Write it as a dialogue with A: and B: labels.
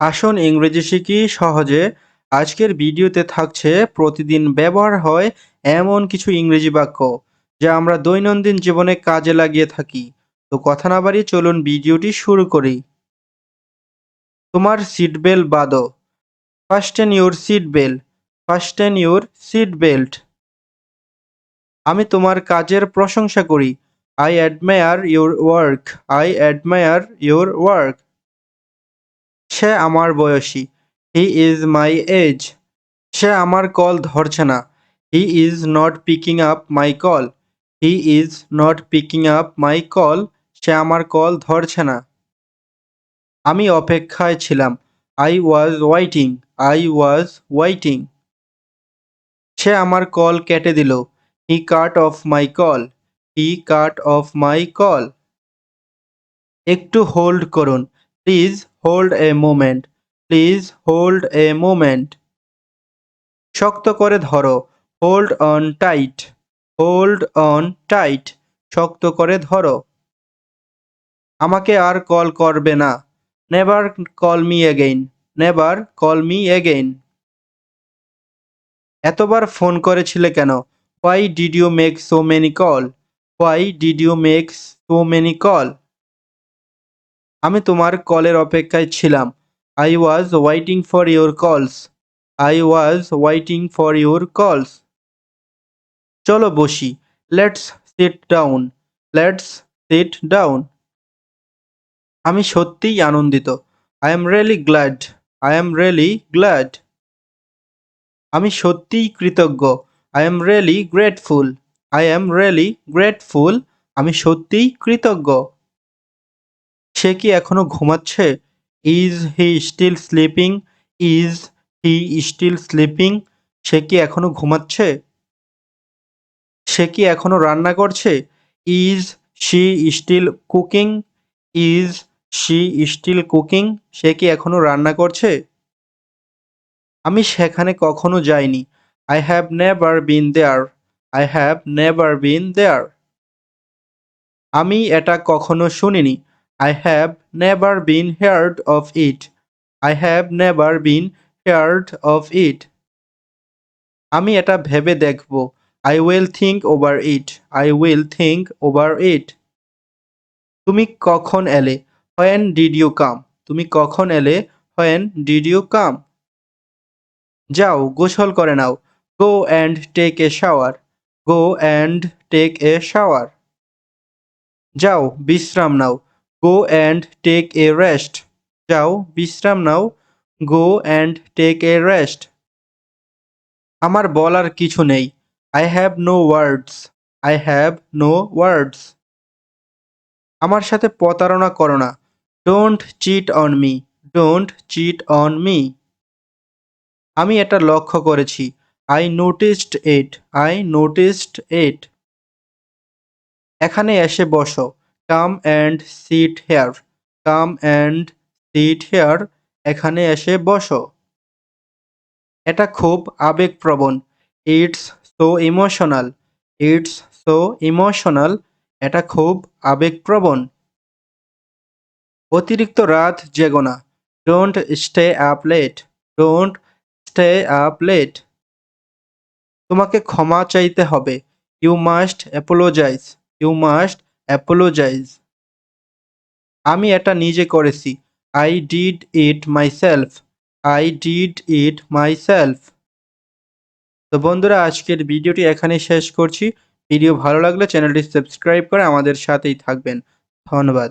A: আসুন ইংরেজি শিখি সহজে। আজকের ভিডিওতে থাকছে প্রতিদিন ব্যবহার হয় এমন কিছু ইংরেজি বাক্য যা আমরা দৈনন্দিন জীবনে কাজে লাগিয়ে থাকি। তো কথা না বাড়িয়ে চলুন ভিডিওটি শুরু করি। তোমার সিট বেল্ট বাঁধো। Fasten your seat belt fasten your seat belt আমি তোমার কাজের প্রশংসা করি। I admire your work I admire your work সে আমার বয়সী। হি ইজ মাই এজ সে আমার কল ধরছে না। He is not picking up my call he is not picking up my call সে আমার কল ধরছে না। আমি অপেক্ষায় ছিলাম। I was waiting I was waiting সে আমার কল কেটে দিল। He cut off my call he cut off my call একটু হোল্ড করুন। Please hold a moment please hold a moment শক্ত করে ধরো। Hold on tight hold on tight শক্ত করে ধরো। আমাকে আর কল করবে না। Never call me again never call me again এতবার ফোন করেছিলে কেন? Why did you make so many call why did you make so many call আমি তোমার কলের অপেক্ষায় ছিলাম। I was waiting for your calls I was waiting for your calls চলো বসি। Let's sit down let's sit down আমি সত্যিই আনন্দিত। I am really glad I am really glad আমি সত্যিই কৃতজ্ঞ। I am really grateful I am really grateful আমি সত্যিই কৃতজ্ঞ। সে কি এখনও ঘুমাচ্ছে? Is he still sleeping is he still sleeping সে কি এখনও ঘুমাচ্ছে? সে কি এখনও রান্না করছে? Is she still cooking is she still cooking সে কি এখনও রান্না করছে? আমি সেখানে কখনো যাইনি। I have never been there I have never been there আমি এটা কখনো শুনিনি। I have never been heard of it I have never been heard of it আমি এটা ভেবে দেখব। I will think over it I will think over it তুমি কখন এলে? হোয়েন ডিড ইউ কাম তুমি কখন এলে? হোয়েন ডিড ইউ কাম যাও, গোসল করে নাও। Go and take a shower go and take a shower যাও, বিশ্রাম নাও। Go and take a rest যাও, বিশ্রাম নাও। Go and take a rest আমার বলার কিছু নেই। I have no words I have no words আমার সাথে প্রতারণা করো না। Don't cheat on me don't cheat on me আমি এটা লক্ষ্য করেছি। I noticed it I noticed it এখানে এসে বসো। Come and sit here come and sit here এখানে এসে বসো। এটা খুব আবেগপ্রবণ। It's so emotional it's so emotional এটা খুব আবেগপ্রবণ। অতিরিক্ত রাত জেগো না। Don't stay up late don't stay up late তোমাকে ক্ষমা চাইতে হবে। You must apologise you must apologise আমি এটা নিজে করেছি। I did it myself I did it myself তো বন্ধুরা, আজকের ভিডিওটি এখানে শেষ করছি। ভিডিও ভালো লাগলে চ্যানেলটি সাবস্ক্রাইব করে আমাদের সাথেই থাকবেন। ধন্যবাদ।